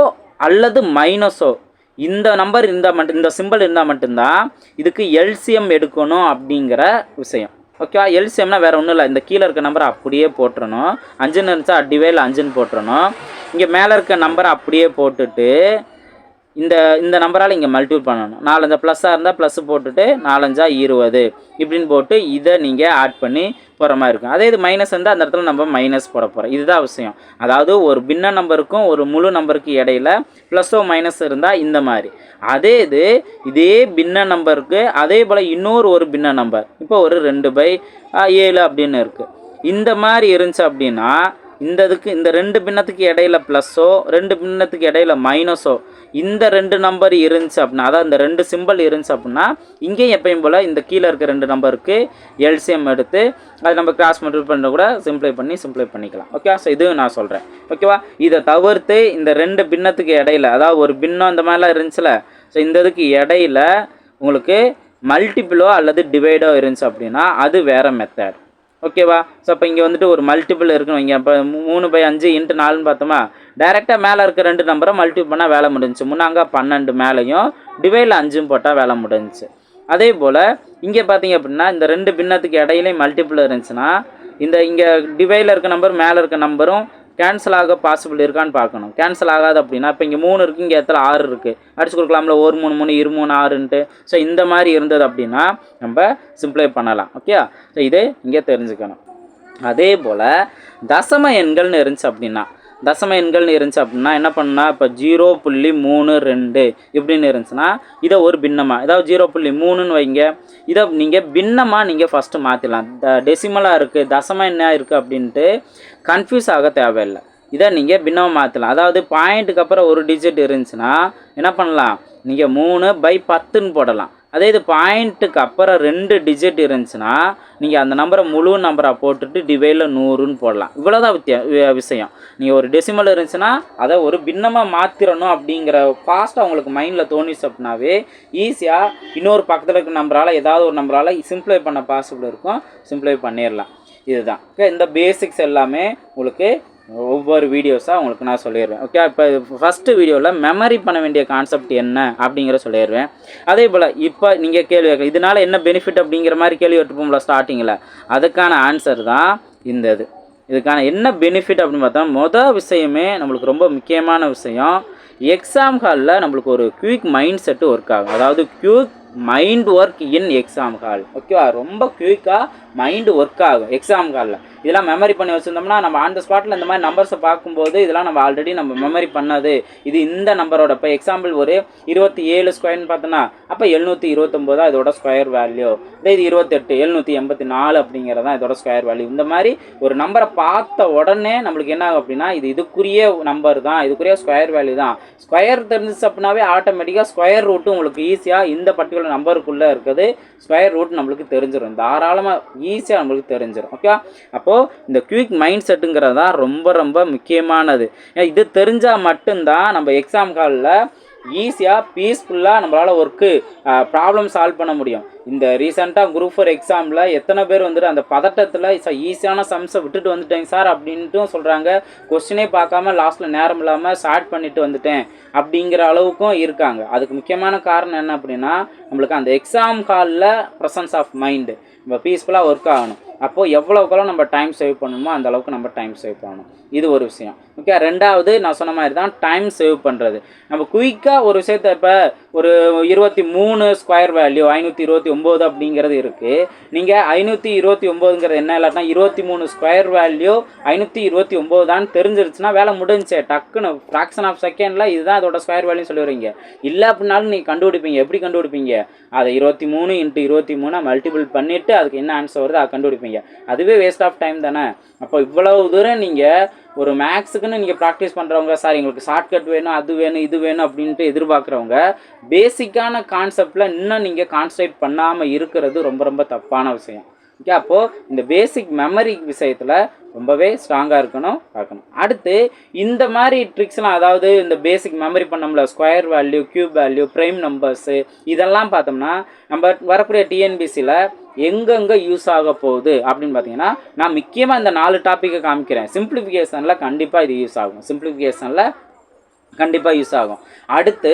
அல்லது மைனஸோ இந்த நம்பர் இருந்தால் மட்டும் இந்த சிம்பிள் இருந்தால் மட்டும்தான் இதுக்கு எல்சிஎம் எடுக்கணும் அப்படிங்கிற விஷயம். ஓகேவா எல்சிஎம்னா வேறு ஒன்றும் இல்லை. இந்த கீழே இருக்க நம்பரை அப்படியே போட்டுறணும். அஞ்சுன்னு இருந்துச்சா டிவைல அஞ்சுன்னு போட்டுறணும். இங்கே மேலே இருக்க நம்பரை அப்படியே போட்டுட்டு இந்த இந்த நம்பரால் இங்கே மல்டிபிள் பண்ணணும். நாலஞ்சா ப்ளஸ்ஸாக இருந்தால் ப்ளஸ் போட்டுட்டு நாலஞ்சா இருபது. இப்படின்னு போட்டு இதை நீங்கள் ஆட் பண்ணி போகிற மாதிரி இருக்கும். அதே இது மைனஸ் இருந்தால் அந்த இடத்துல நம்ம மைனஸ் போட போகிறோம் இதுதான் விஷயம். அதாவது ஒரு பின்ன நம்பருக்கும் ஒரு முழு நம்பருக்கு இடையில ப்ளஸ்ஸோ மைனஸ் இருந்தால் இந்த மாதிரி. அதே இது இதே பின்ன நம்பருக்கு அதே போல் இன்னொரு ஒரு பின்ன நம்பர். இப்போ ஒரு ரெண்டு பை ஏழு அப்படின்னு இருக்குது இந்த மாதிரி இருந்துச்சு அப்படின்னா இந்த இதுக்கு இந்த ரெண்டு பின்னத்துக்கு இடையில ப்ளஸ்ஸோ ரெண்டு பின்னத்துக்கு இடையில மைனஸோ இந்த ரெண்டு நம்பர் இருந்துச்சு அப்படின்னா அதாவது இந்த ரெண்டு சிம்பிள் இருந்துச்சு அப்படின்னா இங்கேயும் எப்பயும் போல் இந்த கீழே இருக்க ரெண்டு நம்பருக்கு எல்சிஎம் எடுத்து அது நம்ம கிராஸ் மல்டிபிள் பண்ண கூட சிம்ப்ளை பண்ணி சிம்ப்ளை பண்ணிக்கலாம். ஓகே ஸோ இதுவும் நான் சொல்கிறேன் ஓகேவா இதை தவிர்த்து இந்த ரெண்டு பின்னத்துக்கு இடையில அதாவது ஒரு பின்னம் இந்த மாதிரிலாம் இருந்துச்சுல ஸோ இந்த இதுக்கு இடையில உங்களுக்கு மல்டிபிளோ அல்லது டிவைடோ இருந்துச்சு அப்படின்னா அது வேறு மெத்தட் ஓகேவா? ஸோ அப்போ இங்கே வந்துட்டு ஒரு மல்டிபிள் இருக்குன்னு வைங்க. இப்போ மூணு பை அஞ்சு இன்ட்டு நாலுன்னு பார்த்தோமா? டைரெக்டாக மேலே இருக்க ரெண்டு நம்பரை மல்டிபிள் பண்ணால் வேலை முடிஞ்சு முன்னாங்க பன்னெண்டு மேலேயும் டிவைடில் அஞ்சும் போட்டால் வேலை முடிஞ்சுச்சு. அதே போல் இங்கே பார்த்தீங்க அப்படின்னா இந்த ரெண்டு பின்னத்துக்கு இடையிலையும் மல்டிபிள் இருந்துச்சுன்னா இந்த இங்கே டிவைடில் இருக்க நம்பர் மேலே இருக்க நம்பரும் கேன்சல் ஆக பாசிபிள் இருக்கான்னு பார்க்கணும். கேன்சல் ஆகாது அப்படின்னா இப்போ இங்கே மூணு இருக்குது இங்கே இடத்துல ஆறு இருக்குது அடிச்சு கொடுக்கலாம்ல ஒரு மூணு மூணு இரு மூணு ஆறுன்ட்டு. ஸோ இந்த மாதிரி இருந்தது அப்படின்னா நம்ம சிம்ப்ளை பண்ணலாம். ஓகே ஸோ இதே இங்கே தெரிஞ்சுக்கணும். அதே போல் தசம எண்கள்னு இருந்துச்சு அப்படின்னா தசம எண்கள்னு இருந்துச்சு அப்படின்னா என்ன பண்ணால் இப்போ ஜீரோ புள்ளி மூணு ரெண்டு இப்படின்னு இருந்துச்சுன்னா இதை ஒரு பின்னமாக ஏதாவது ஜீரோ புள்ளி மூணுன்னு வைங்க. இதை நீங்கள் பின்னமாக நீங்கள் ஃபஸ்ட்டு மாற்றிடலாம் த டெசிமலாக இருக்குது தசம என்ன இருக்குது அப்படின்ட்டு கன்ஃபியூஸ் ஆக தேவையில்லை. இதை நீங்கள் பின்னமாக மாற்றலாம் அதாவது பாயிண்ட்டுக்கு அப்புறம் ஒரு டிஜிட் இருந்துச்சுன்னா என்ன பண்ணலாம்? நீங்கள் மூணு பை பத்துன்னு போடலாம். அதே இது பாயிண்ட்டுக்கு அப்புறம் ரெண்டு டிஜிட் இருந்துச்சுன்னா நீங்கள் அந்த நம்பரை முழு நம்பராக போட்டுட்டு டிவைடில் நூறுன்னு போடலாம். இவ்வளோதான் வித்தியா விஷயம். நீங்கள் ஒரு டெசிமல் இருந்துச்சுன்னா அதை ஒரு பின்னமாக மாற்றிடணும் அப்படிங்கிற ஃபாஸ்ட்டாக உங்களுக்கு மைண்டில் தோணிச்சு அப்படின்னாவே ஈஸியாக இன்னொரு பக்கத்தில் இருக்க நம்பரால் ஏதாவது ஒரு நம்பரால் சிம்ப்ளை பண்ண பாசிபிள் இருக்கும். சிம்ப்ளை பண்ணிடலாம். இதுதான். இந்த பேசிக்ஸ் எல்லாமே உங்களுக்கு ஒவ்வொரு வீடியோஸாக உங்களுக்கு நான் சொல்லிடுவேன் ஓகே இப்போ ஃபஸ்ட்டு வீடியோவில் மெமரி பண்ண வேண்டிய கான்செப்ட் என்ன அப்படிங்கிற சொல்லிடுவேன் அதே போல் இப்போ நீங்கள் கேள்வி கேட்கலாம் இதனால் என்ன பெனிஃபிட் அப்படிங்கிற மாதிரி கேள்வி எடுத்துப்போம்ல ஸ்டார்டிங்கில் அதுக்கான ஆன்சர் தான் இந்த இது. இதுக்கான என்ன பெனிஃபிட் அப்படின்னு பார்த்தா மொதல் விஷயமே நம்மளுக்கு ரொம்ப முக்கியமான விஷயம். எக்ஸாம் ஹாலில் நம்மளுக்கு ஒரு குயிக் மைண்ட் செட்டு ஒர்க் ஆகும். அதாவது quick mind work in exam hall ஓகேவா ரொம்ப குயிக்காக மைண்டு ஒர்க் ஆகும். எக்ஸாம் ஹாலில் இதெல்லாம் மெமரி பண்ணி வச்சுருந்தோம்னா நம்ம ஆன் த ஸ்பாட்டில் இந்த மாதிரி நம்பர்ஸை பார்க்கும்போது இதெல்லாம் நம்ம ஆல்ரெடி நம்ம மெமரி பண்ணாது. இது இந்த நம்பரோட இப்போ எக்ஸாம்பிள் ஒரு இருபத்தி ஏழு ஸ்கொயர்னு பார்த்தோன்னா அப்போ எழுநூற்றி இருபத்தொம்போது தான் இதோட ஸ்கொயர் வேல்யூ இதே இது இருபத்தெட்டு எழுநூற்றி எண்பத்தி நாலு அப்படிங்கிறது தான் இதோட ஸ்கொயர் வேல்யூ இந்த மாதிரி ஒரு நம்பரை பார்த்த உடனே நம்மளுக்கு என்ன ஆகும் அப்படின்னா இது இதுக்குரிய நம்பர் தான் இதுக்குரிய ஸ்கொயர் வேல்யூ தான். ஸ்கொயர் தெரிஞ்சிச்சு அப்படின்னாவே ஆட்டோமேட்டிக்காக ஸ்கொயர் ரூட்டும் உங்களுக்கு ஈஸியாக இந்த பர்டிகுலர் நம்பருக்குள்ளே இருக்குது. ஸ்கொயர் ரூட் நம்மளுக்கு தெரிஞ்சிடும் தாராளமாக ஈஸியாக நம்மளுக்கு தெரிஞ்சிடும் ஓகே அப்போது இந்த குயிக் மைண்ட் செட்டுங்கிறது தான் ரொம்ப ரொம்ப முக்கியமானது. ஏன்னா இது தெரிஞ்சால் மட்டும்தான் நம்ம எக்ஸாம் காலில் ஈஸியாக பீஸ்ஃபுல்லாக நம்மளால் ஒர்க்கு ப்ராப்ளம் சால்வ் பண்ண முடியும். இந்த ரீசெண்டாக குரூப் ஃபோர் எக்ஸாமில் எத்தனை பேர் வந்துட்டு அந்த பதட்டத்தில் ஈஸியான சம்ஸை விட்டுட்டு வந்துட்டேங்க சார் அப்படின்ட்டும் சொல்கிறாங்க கொஸ்டினே பார்க்காம லாஸ்ட்டில் நேரம் இல்லாமல் ஸ்டார்ட் பண்ணிட்டு வந்துட்டேன் அப்படிங்கிற அளவுக்கும் இருக்காங்க. அதுக்கு முக்கியமான காரணம் என்ன அப்படின்னா நம்மளுக்கு அந்த எக்ஸாம் ஹாலில் ப்ரெசன்ஸ் ஆஃப் மைண்டு நம்ம பீஸ்ஃபுல்லாக ஒர்க் ஆகணும். அப்போது எவ்வளோக்கெல்லாம் நம்ம டைம் சேவ் பண்ணணுமோ அந்த அளவுக்கு நம்ம டைம் சேவ் பண்ணணும். இது ஒரு விஷயம். ஓகே ரெண்டாவது நான் சொன்ன மாதிரி தான் டைம் சேவ் பண்ணுறது நம்ம குயிக்காக ஒரு விஷயத்த இப்போ ஒரு இருபத்தி மூணு ஸ்கொயர் வேல்யூ ஐநூற்றி இருபத்தி ஒம்பது அப்படிங்கிறது இருக்குது நீங்கள் ஐநூற்றி இருபத்தி ஒம்போதுங்கிறது என்ன இல்லாட்டினா இருபத்தி மூணு ஸ்கொயர் வேல்யூ ஐநூற்றி இருபத்தி ஒம்பது தான் தெரிஞ்சிருச்சுன்னா வேலை முடிஞ்சே. டக்குன்னு ஃப்ராக்ஷன் ஆஃப் செகண்டில் இதுதான் அதோட ஸ்கொயர் வேல்யூ சொல்லுவீங்க இல்லை அப்படின்னாலும் நீங்கள் கண்டுபிடிப்பீங்க. எப்படி கண்டுபிடிப்பீங்க? அதை இருபத்தி மூணு இன்ட்டு இருபத்தி மூணு மல்டிபிள் பண்ணிவிட்டு அதுக்கு என்ன ஆன்சர் வருது அதை கண்டுபிடிப்பீங்க. அதுவே வேஸ்ட் ஆஃப் டைம் தானே? அப்போ இவ்வளவு தூரம் நீங்கள் ஒரு மேக்ஸுக்குன்னு நீங்கள் ப்ராக்டிஸ் பண்ணுறவங்க சார் எங்களுக்கு ஷார்ட்கட் வேணும் அது வேணும் இது வேணும் அப்படின்ட்டு எதிர்பார்க்குறவங்க பேசிக்கான கான்செப்டில் இன்னும் நீங்கள் கான்சன்ட்ரேட் பண்ணாமல் இருக்கிறது ரொம்ப ரொம்ப தப்பான விஷயம். ஓகே அப்போது இந்த பேசிக் மெமரி விஷயத்தில் ரொம்பவே ஸ்ட்ராங்காக இருக்கணும் பார்க்கணும். அடுத்து இந்த மாதிரி ட்ரிக்ஸ்லாம் அதாவது இந்த பேசிக் மெமரி பண்ணோம்ல square value cube value prime numbers இதெல்லாம் பார்த்தோம்னா நம்ம வரக்கூடிய டிஎன்பிசியில் எங்கெங்கே யூஸ் ஆக போகுது அப்படின்னு பார்த்தீங்கன்னா நான் முக்கியமாக இந்த நாலு டாப்பிக்கை காமிக்கிறேன். சிம்பிளிஃபிகேஷனில் கண்டிப்பாக இது யூஸ் ஆகும். சிம்பிளிஃபிகேஷனில் கண்டிப்பாக யூஸ் ஆகும். அடுத்து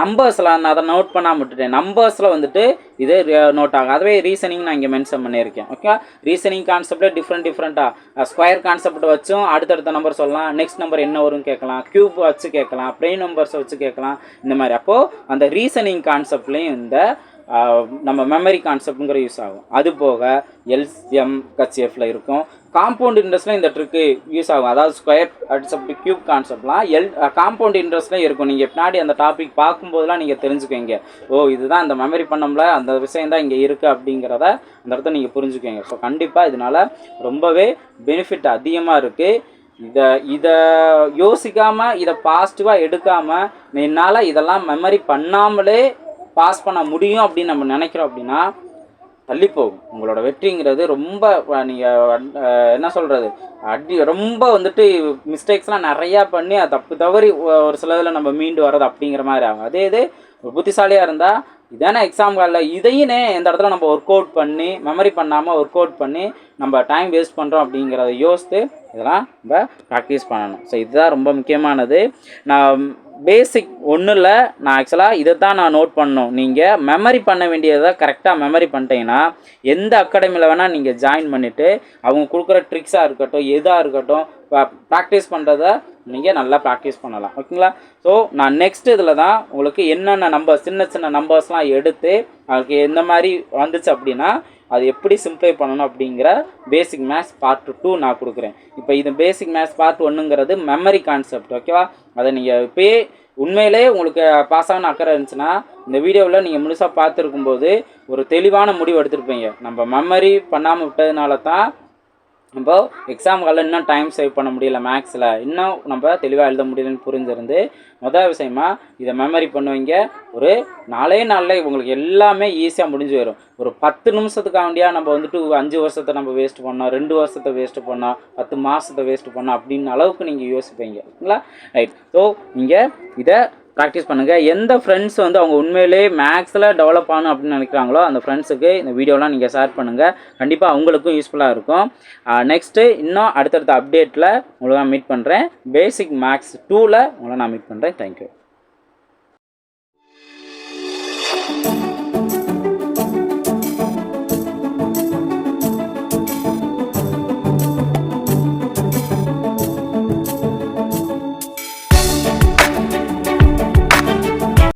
நம்பர்ஸில் நான் அதை நோட் பண்ணாமல் விட்டுட்டேன். நம்பர்ஸில் வந்துட்டு இது நோட் ஆகும் அதுவே ரீசனிங் நான் இங்கே மென்ஷன் பண்ணியிருக்கேன். ஓகே ரீசனிங் கான்செப்டே டிஃப்ரெண்ட் டிஃப்ரெண்ட்டாக ஸ்கொயர் கான்செப்ட் வச்சும் அடுத்தடுத்த நம்பர் சொல்லலாம். நெக்ஸ்ட் நம்பர் என்ன வரும்னு கேட்கலாம். க்யூப் வச்சு கேட்கலாம். ப்ரெயின் நம்பர்ஸை வச்சு கேட்கலாம். இந்த மாதிரி. அப்போது அந்த ரீசனிங் கான்செப்ட்லேயும் இந்த நம்ம மெமரி கான்செப்ட்டுங்கிற யூஸ் ஆகும். அது போக எல்சிஎம் கச்சிஎஃப்ல இருக்கும். காம்பவுண்ட் இன்ட்ரெஸ்ட்லாம் இந்த ட்ரிக்கு யூஸ் ஆகும். அதாவது ஸ்கொயர் கான்செப்ட் கியூப் கான்செப்ட்லாம் எல் காம்பவுண்ட் இன்ட்ரெஸ்ட்லாம் இருக்கும். நீங்கள் பின்னாடி அந்த டாபிக் பார்க்கும்போதெல்லாம் நீங்கள் தெரிஞ்சுக்குவீங்க. ஓ இதுதான் அந்த மெமரி பண்ணோம்ல அந்த விஷயம் தான் இங்கே இருக்குது அப்படிங்கிறத அந்த இடத்த நீங்கள் புரிஞ்சுக்குவீங்க. ஸோ கண்டிப்பாக இதனால் ரொம்பவே பெனிஃபிட் அதிகமாக இருக்குது இதை இதை யோசிக்காமல் இதை பாசிட்டிவாக எடுக்காமல் என்னால் இதெல்லாம் மெமரி பண்ணாமலே பாஸ் பண்ண முடியும் அப்படின்னு நம்ம நினைக்கிறோம் அப்படின்னா தள்ளி போகும். உங்களோட வெற்றிங்கிறது ரொம்ப நீங்கள் என்ன சொல்கிறது அடி ரொம்ப வந்துட்டு மிஸ்டேக்ஸ்லாம் நிறையா பண்ணி அது தப்பு தவறி ஒரு சில இதில் நம்ம மீண்டு வர்றது அப்படிங்கிற மாதிரி ஆகும். அதே இது ஒரு புத்திசாலியாக இருந்தால் இதானே எக்ஸாம் காலில் இதையும் இந்த இடத்துல நம்ம ஒர்க் அவுட் பண்ணி மெமரி பண்ணாமல் ஒர்க் அவுட் பண்ணி நம்ம டைம் வேஸ்ட் பண்ணுறோம் அப்படிங்கிறத யோசித்து இதெல்லாம் நம்ம ப்ராக்டிஸ் பண்ணணும். ஸோ இதுதான் ரொம்ப முக்கியமானது. நான் பேசிக் ஒன்றும் நான் ஆக்சுவலாக இதை தான் நான் நோட் பண்ணணும். நீங்கள் மெமரி பண்ண வேண்டியதை கரெக்டாக மெமரி பண்ணிட்டீங்கன்னா எந்த அகாடமியில் வேணால் நீங்கள் ஜாயின் பண்ணிவிட்டு அவங்க கொடுக்குற ட்ரிக்ஸாக இருக்கட்டும் எதாக இருக்கட்டும் ப்ராக்டிஸ் பண்ணுறத நீங்கள் நல்லா ப்ராக்டிஸ் பண்ணலாம். ஓகேங்களா? ஸோ நான் நெக்ஸ்ட் இதில் தான் உங்களுக்கு என்னென்ன நம்பர் சின்ன சின்ன நம்பர்ஸ்லாம் எடுத்து அதுக்கு எந்த மாதிரி வந்துச்சு அப்படின்னா அது எப்படி சிம்ப்ளை பண்ணணும் அப்படிங்கிற பேசிக் மேத்ஸ் பார்ட் டூ நான் கொடுக்குறேன். இப்போ இது பேசிக் மேத்ஸ் பார்ட் ஒன்றுங்கிறது மெமரி கான்செப்ட் ஓகேவா அதை நீங்கள் இப்போயே உண்மையிலே உங்களுக்கு பாஸ் ஆகணும் அக்கறை இருந்துச்சுன்னா இந்த வீடியோவில் நீங்கள் முழுசாக பார்த்துருக்கும்போது ஒரு தெளிவான முடிவு எடுத்திருப்பீங்க. நம்ம மெமரி பண்ணாமல் விட்டதுனால தான் நம்ம எக்ஸாம் காலில் இன்னும் டைம் சேவ் பண்ண முடியல மேக்ஸில் இன்னும் நம்ம தெளிவாக எழுத முடியலன்னு புரிஞ்சிருந்து மொதல் விஷயமா இதை மெமரி பண்ணுவீங்க. ஒரு நாலே நாளில் உங்களுக்கு எல்லாமே ஈஸியாக முடிஞ்சு வரும். ஒரு பத்து நிமிஷத்துக்காண்டியாக நம்ம வந்துட்டு அஞ்சு வருஷத்தை நம்ம வேஸ்ட் பண்ணோம் ரெண்டு வருஷத்தை வேஸ்ட் பண்ணோம் பத்து மாதத்தை வேஸ்ட் பண்ணோம் அப்படின்னு அளவுக்கு நீங்கள் யோசிப்பீங்க. ஓகேங்களா ரைட் ஸோ நீங்கள் இதை ப்ராக்டிஸ் பண்ணுங்கள் எந்த ஃப்ரெண்ட்ஸ் வந்து அவங்க உண்மையிலே மேக்ஸில் டெவலப் ஆகணும் அப்படின்னு நினைக்கிறாங்களோ அந்த ஃப்ரெண்ட்ஸுக்கு இந்த வீடியோலாம் நீங்கள் ஷேர் பண்ணுங்கள் கண்டிப்பாக அவங்களுக்கும் யூஸ்ஃபுல்லாக இருக்கும். நெக்ஸ்ட்டு இன்னும் அடுத்தடுத்த அப்டேட்டில் உங்களை நான் மீட் பண்ணுறேன் பேசிக் மேக்ஸ் டூவில் உங்களை நான் மீட் பண்ணுறேன் தேங்க்யூ